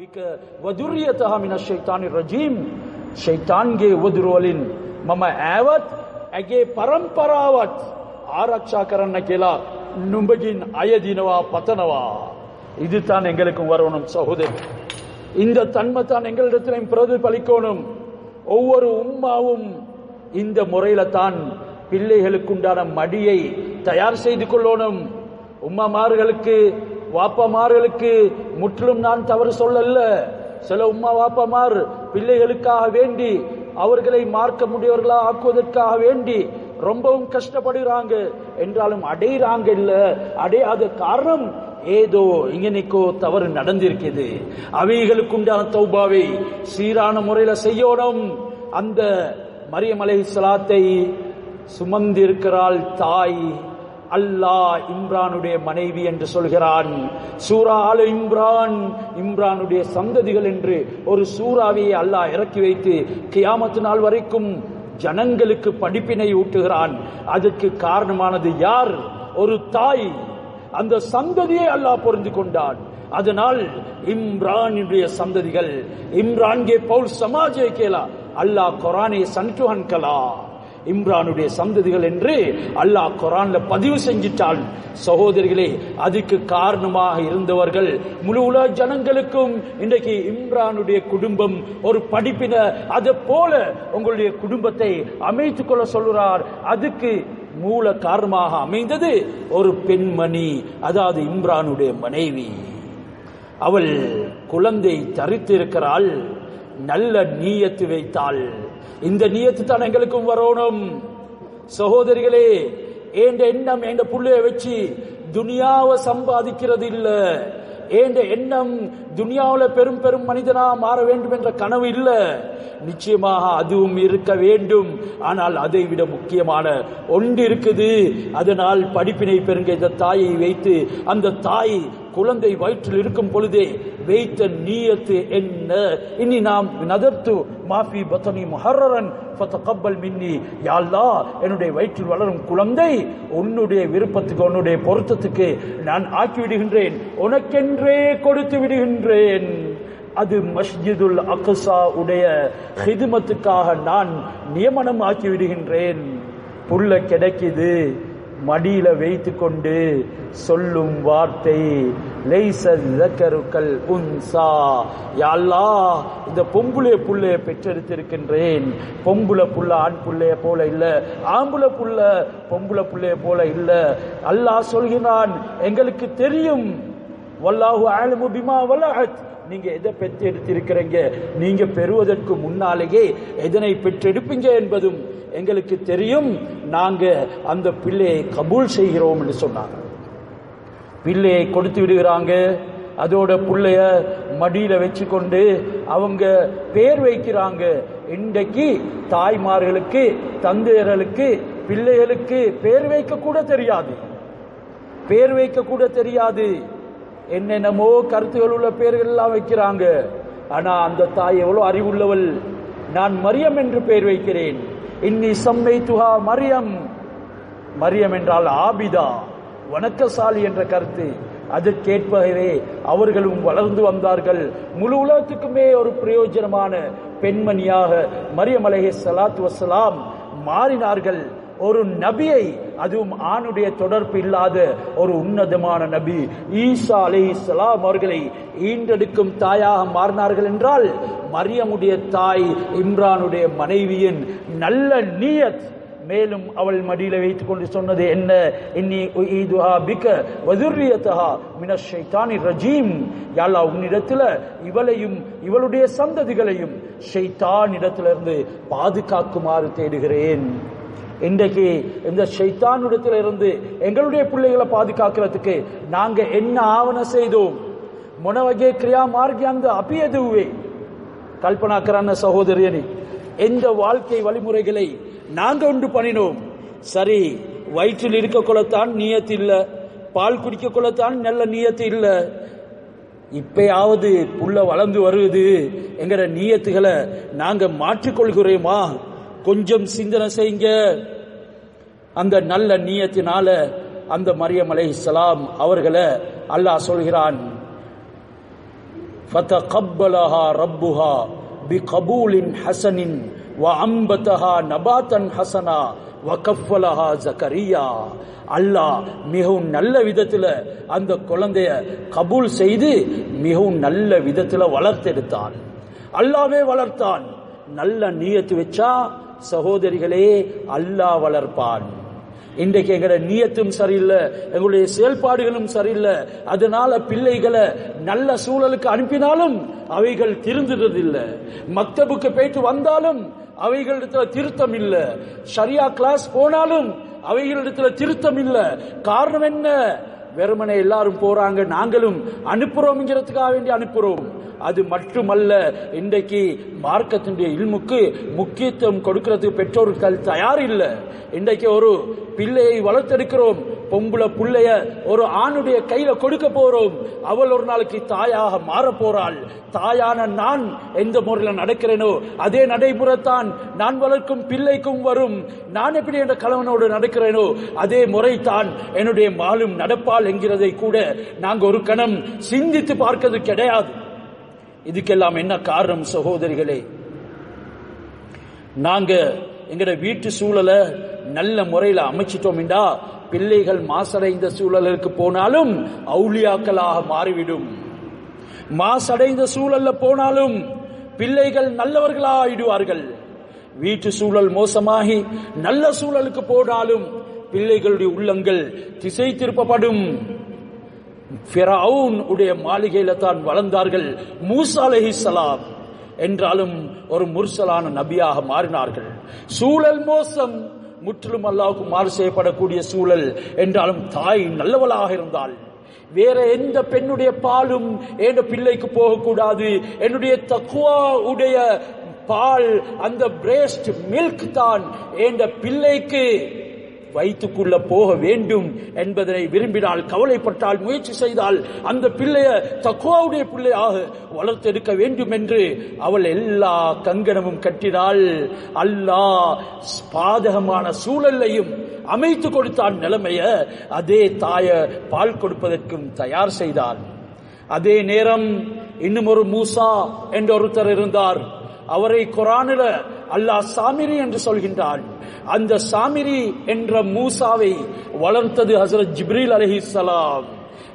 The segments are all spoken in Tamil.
بك وذريتها من الشيطان الرجيم شيطانගේ වදුරුවලින් මම ඈවත් ඇගේ પરම්පරාවත් ආරක්ෂා කරන්න කියලා නුඹගින් අයදිනවා පතනවා இதுதான் எங்களுக்கு வரணும் சகோதரி. இந்த தன்மை தான் எங்களிடத்திலையும் பிரதிபலிக்கணும். ஒவ்வொரு உம்மாவும் இந்த முறையில தான் பிள்ளைகளுக்குண்டான மடியை தயார் செய்து கொள்ளணும். உம்மாமார்களுக்கு வாப்பமார்களுக்கு முற்றிலும் நான் தவறு சொல்லல்ல. சில உம்மா வாப்பமார் பிள்ளைகளுக்காக வேண்டி அவர்களை மார்க்க முடியவர்களா ஆக்குவதற்காக வேண்டி ரொம்பவும் கஷ்டப்படுகிறாங்க. என்றாலும் அடையிறாங்க இல்ல. அடையாத காரணம் ஏதோ இங்கனைக்கோ தவறு நடந்திருக்குது அவைகளுக்குண்டான தௌபாவை சீரான முறையில செய்யணும். அந்த மரியமலை சலாத்தை சுமந்திருக்கிறாள் தாய். அல்லாஹ் இம்ரானுடைய மனைவி என்று சொல்கிறான். சூரா ஆல இம்ரான் இம்ரானுடைய சந்ததிகள் என்று ஒரு சூறாவையை அல்லாஹ் இறக்கி வைத்து கியாமத்து நாள் வரைக்கும் ஜனங்களுக்கு படிப்பினை ஊட்டுகிறான். அதுக்கு காரணமானது யார்? ஒரு தாய். அந்த சந்ததியை அல்லாஹ் பொருந்து கொண்டான். அதனால் இம்ரானுடைய சந்ததிகள் இம்ரான்கே பவுல் சமாஜே கேலா அல்லாஹ் குரானே சன்டுஹன் கலா இம்ரானுடைய சந்ததிகள் என்று அல்லாஹ் குரான்ல பதிவு செஞ்சிட்டான். சகோதரிகளே அதுக்கு காரணமாக இருந்தவர்கள் முழு உலக ஜனங்களுக்கும் இன்றைக்கு இம்ரானுடைய குடும்பம் ஒரு படிப்பின அதை போல உங்களுடைய குடும்பத்தை அமைத்துக் கொள்ள சொல்கிறார் அதுக்கு மூல காரணமாக அமைந்தது ஒரு பெண்மணி அதாவது இம்ரானுடைய மனைவி. அவள் குழந்தை தரித்திருக்கிறாள். நல்ல நீயத்து வைத்தாள். இந்த நீயத்து தான் எங்களுக்கும் வரணும். சகோதரிகளே ஏண்ட எண்ணம் என்ற புள்ளைய வச்சு துனியாவை சம்பாதிக்கிறது இல்ல ஏண்ட எண்ணம் துனியாவில் பெரும் பெரும் மனிதனா மாற வேண்டும் என்ற கனவு இல்ல. நிச்சயமாக அதுவும் இருக்க வேண்டும். ஆனால் அதை விட முக்கியமான ஒன்று இருக்குது. அதனால் படிப்பினை பெருங்க இந்த தாயை வைத்து அந்த தாய் குழந்தை வயிற்றில் இருக்கும் பொழுதே வைத்த நீயத்து என்ன? இனி நாம் நதர்த்து. மாஃபி பத்தனி மஹரன் கப்பல் மின்னி. யாழ்லா என்னுடைய வயிற்றில் வளரும் குழந்தை உன்னுடைய விருப்பத்துக்கு உன்னுடைய பொருத்தத்துக்கு நான் ஆக்கி விடுகின்றேன். உனக்கென்றே கொடுத்து விடுகின்றேன். அது மஸ்ஜிதுல் அக்சா உடைய ஹிதுமத்துக்காக நான் நியமனம் ஆக்கி விடுகின்றேன். புல்ல கிடைக்குது. மடியில வைத்து கொண்டு சொல்லும் வார்த்தை லைசக்கருக்கள் உன்சா. யாழ்லா இந்த பொம்புளைய புள்ளைய பெற்றெடுத்திருக்கின்றேன். பொம்புளை புள்ள ஆண் புள்ளைய போல இல்ல ஆம்புளை புள்ள பொம்புல புள்ளைய போல இல்ல. அல்லாஹ் சொல்கிறான் எங்களுக்கு தெரியும் வல்லாஹு ஆலமு பிமா வலஹத் நீங்க எதை பெற்றெடுத்திருக்கிறீங்க? நீங்க பெறுவதற்கு முன்னாலேயே எதனை பெற்றெடுப்பீங்க என்பதும் எங்களுக்கு தெரியும் நாங்க அந்த பிள்ளையை கபூல் செய்கிறோம் என்று சொன்னாங்க. பிள்ளையை கொடுத்து விடுகிறாங்க. அதோட பிள்ளைய மடியில வச்சு கொண்டு அவங்க பேர் வைக்கிறாங்க. இன்றைக்கு தாய்மார்களுக்கு தந்தையர்களுக்கு பிள்ளைகளுக்கு பேர் வைக்க கூட தெரியாது. பேர் வைக்க கூட தெரியாது. என்னென்னமோ கருத்துகள் உள்ள பேர்கள் எல்லாம் வைக்கிறாங்க. ஆனா அந்த தாய் எவ்வளவு அறிவுள்ளவள். நான் மரியம் என்று பெயர் வைக்கிறேன். இன்னி சம்மை துஹா மரியம். மரியம் என்றால் ஆபிதா வணக்கசாலி என்ற கருத்து. அதற்கேற்பவே அவர்களும் வளர்ந்து வந்தார்கள். முழு உலகத்துக்குமே ஒரு பிரயோஜனமான பெண்மணியாக மரியம் அலஹே சலாத்து வசலாம் மாறினார்கள். ஒரு நபியை அதுவும் ஆணுடைய தொடர்பு இல்லாத ஒரு உன்னதமான நபி ஈசா அலி சலாம் அவர்களை ஈண்டெடுக்கும் தாயாக மாறினார்கள் என்றால் மரியமுடைய தாய் இம்ரானுடைய மனைவியின் நல்ல நீயத். மேலும் அவள் மடியில் வைத்துக் கொண்டு சொன்னது என்ன? இன்னி ஈதுஹா பிக்க வதுரியத்தஹா மினஷைத்தானி ரஜீம். யாழா உன்னிடத்தில் இவளையும் இவளுடைய சந்ததிகளையும் ஷைத்தானிடத்திலிருந்து பாதுகாக்குமாறு தேடுகிறேன். இன்றைக்கு இந்த ஷைத்தானிடத்தில் இருந்து எங்களுடைய பிள்ளைகளை பாதுகாக்கிறதுக்கு நாங்கள் என்ன ஆவணம் செய்தோம்? முனவகே ಕ್ರಿಯಾ ಮಾರ್ಗ ಅಂದ அபியதுவே ಕಲ್ಪನಾ ಕರನ್ನ எந்த வாழ்க்கை வழிமுறைகளை நாங்கள் ஒன்று பண்ணினோம்? சரி வயிற்றில் இருக்க கொள்ளத்தான் நீயத்து இல்லை. பால் குடிக்க கொள்ளத்தான் நல்ல நீயத்து இல்லை. இப்பயாவது புள்ள வளர்ந்து வருவது எங்கிற நீயத்துகளை நாங்க மாற்றிக்கொள்கிறோமா? கொஞ்சம் சிந்தனை செய்யுங்க. அந்த நல்ல நீயத்தினால அந்த மரியம் அலை இஸ்லாம் அவர்களை அல்லாஹ் சொல்கிறான் ஃபத்தகப்பலஹா ரப்புஹா. بقبول حسن وأنبتها نباتا حسنا وكفلها زكريا அல்லாஹ் மிகவும் நல்ல விதத்துல அந்த குழந்தைய கபூல் செய்து மிகவும் நல்ல விதத்துல வளர்த்தெடுத்தான் அல்லாவே வளர்த்தான் நல்ல நீயத்து வச்சா சகோதரிகளே அல்லாஹ் வளர்ப்பான் இன்றைக்கு எங்களோட நீயத்தும் சரியில்லை எங்களுடைய செயல்பாடுகளும் சரியில்லை. அதனால பிள்ளைகளை நல்ல சூழலுக்கு அனுப்பினாலும் அவைகள் திருந்துறதில்லை. மக்தபுக்கு போயிட்டு வந்தாலும் அவைகளிடத்துல திருத்தம் இல்லை. சரியா கிளாஸ் போனாலும் அவைகளிடத்துல திருத்தம் இல்லை. காரணம் என்ன? வெறுமனை எல்லாரும் போறாங்க நாங்களும் அனுப்புறோம்ங்கிறதுக்காக வேண்டி அனுப்புறோம். அது மட்டுமல்ல இன்றைக்கு மார்க்கத்தினுடைய இல்முக்கு முக்கியத்துவம் கொடுக்கிறதுக்கு பெற்றோர்கள் தயார் இல்லை இன்றைக்கு ஒரு பிள்ளையை வளர்த்தெடுக்கிறோம். பொம்பளை பிள்ளைய ஒரு ஆணுடைய கையில கொடுக்க போறோம். அவள் ஒரு நாளைக்கு தாயாக மாற போறாள். தாயான நான் எந்த முறையில் நடக்கிறேனோ அதே நடைமுறைத்தான் நான் வளர்க்கும் பிள்ளைக்கும் வரும். நான் எப்படி என்ற கணவனோடு நடக்கிறேனோ அதே முறைத்தான் என்னுடைய மாலும் நடப்பால் என்கிறதை கூட நாங்கள் ஒரு கணம் சிந்தித்து பார்க்கிறது கிடையாது. இதுக்கெல்லாம் என்ன காரணம் சகோதரிகளே? நாங்க எங்கட வீட்டு சூழலை நல்ல முறையில் அமைச்சிட்டோம்டா பிள்ளைகள் மாசடைந்த சூழலுக்கு போனாலும் அவுளியாக்களாக மாறிவிடும். மாசடைந்த சூழல்ல போனாலும் பிள்ளைகள் நல்லவர்களாக ஆயிடுவார்கள் வீட்டு சூழல் மோசமாகி நல்ல சூழலுக்கு போனாலும் பிள்ளைகளுடைய உள்ளங்கள் திசை திருப்பப்படும். உடைய மாளிகையில தான் வளர்ந்தார்கள். மூசா சலாம் என்றாலும் ஒரு முர்சலான நபியாக மாறினார்கள். சூழல் மோசம். முற்றிலும் அல்லாவுக்கு மாறு செய்யப்படக்கூடிய சூழல். என்றாலும் தாய் நல்லவளாக இருந்தாள். வேற எந்த பெண்ணுடைய பாலும் என் பிள்ளைக்கு போகக்கூடாது. என்னுடைய தக்குவா உடைய பால் அந்த பிரேஸ்ட் மில்க் தான் என் பிள்ளைக்கு. வயிற்றுக்குள்ள போக வேண்டும் என்பதனை விரும்பினால் கவலைப்பட்டால் முயற்சி செய்தால் அந்த பிள்ளைய தக்குவாவுடைய பிள்ளையாக வளர்த்தெடுக்க வேண்டும் என்று அவள் எல்லா கங்கணமும் கட்டினாள் அல்லாஹ் பாதகமான சூழலையும் அமைத்து கொடுத்தான் நிலைமைய அதே தாய பால் கொடுப்பதற்கும் தயார் செய்தார் அதே நேரம் இன்னும் ஒரு மூசா என்ற ஒருத்தர் இருந்தார். அவரை குரானில அல்லாஹ் சாமிரி என்று சொல்கின்றான் அந்த சாமிரி என்ற மூசாவை வளர்த்தது ஹசரத் ஜிப்ரீல் அலிஹிஸ்லாம்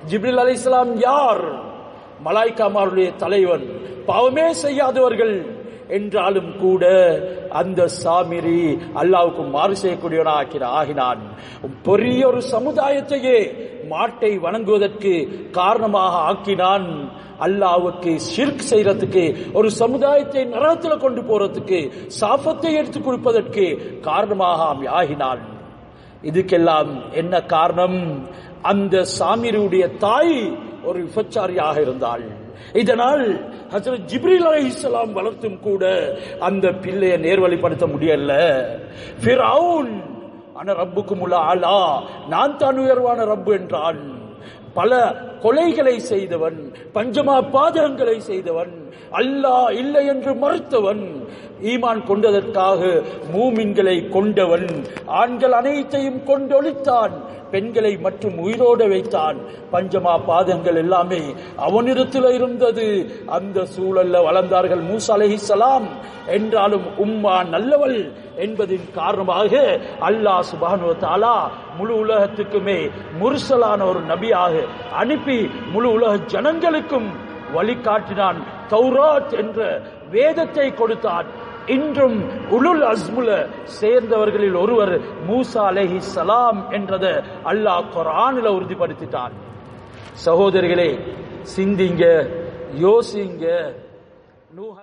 ஜிப்ரில் அலிஸ்லாம் யார்? மலாய்க்காமாருடைய தலைவன். பாவமே செய்யாதவர்கள் என்றாலும் கூட அந்த சாமிரி அல்லாவுக்கு மாறு செய்யக்கூடியவனாக ஆகினான். பெரிய ஒரு சமுதாயத்தையே மாட்டை வணங்குவதற்கு காரணமாக ஆக்கினான். அல்லாவுக்கு ஷிர்க் செய்யறதுக்கு ஒரு சமுதாயத்தை நரகத்தில் கொண்டு போறதுக்கு சாபத்தை எடுத்து கொடுப்பதற்கு காரணமாக ஆகினான். இதுக்கெல்லாம் என்ன காரணம்? அந்த சாமியருடைய தாய் ஒரு விபச்சாரியாக இருந்தாள். இதனால் ஹசரத் ஜிப்ரீல் அலைஹிஸ்ஸலாம் வளர்த்தும் கூட அந்த பிள்ளையை நேர்வழிப்படுத்த முடியல. ஃபிரவுன் ஆனா ரப்புக்கும் உள்ள ஆளா. நான் தான் உயர்வான ரப்பு என்றான் பல கொலைகளை செய்தவன் பஞ்சமா பாதகங்களை செய்தவன் அல்லாஹ் இல்லை என்று மறுத்தவன் ஈமான் கொண்டதற்காக மூமின்களை கொண்டவன் ஆண்கள் அனைத்தையும் கொண்டொழித்தான் பெண்களை மற்றும் உயிரோட வைத்தான். பஞ்சமா பாதங்கள் எல்லாமே அவனிடத்தில் இருந்தது. அந்த சூழல்ல வளர்ந்தார்கள் மூசா சலாம். என்றாலும் உம்மா நல்லவள் என்பதின் காரணமாக அல்லாஹ் சுபானு தாலா முழு உலகத்துக்குமே முருசலான ஒரு நபியாக அனுப்பி அனுப்பி முழு உலக ஜனங்களுக்கும் வழிகாட்டினான். தௌராத் என்ற வேதத்தை கொடுத்தான். இன்றும் உலுல் அஸ்முல சேர்ந்தவர்களில் ஒருவர் மூசா அலஹி சலாம் என்றத அல்லாஹ் குரானில் உறுதிப்படுத்திட்டான். சகோதரிகளே சிந்திங்க யோசிங்க. நூ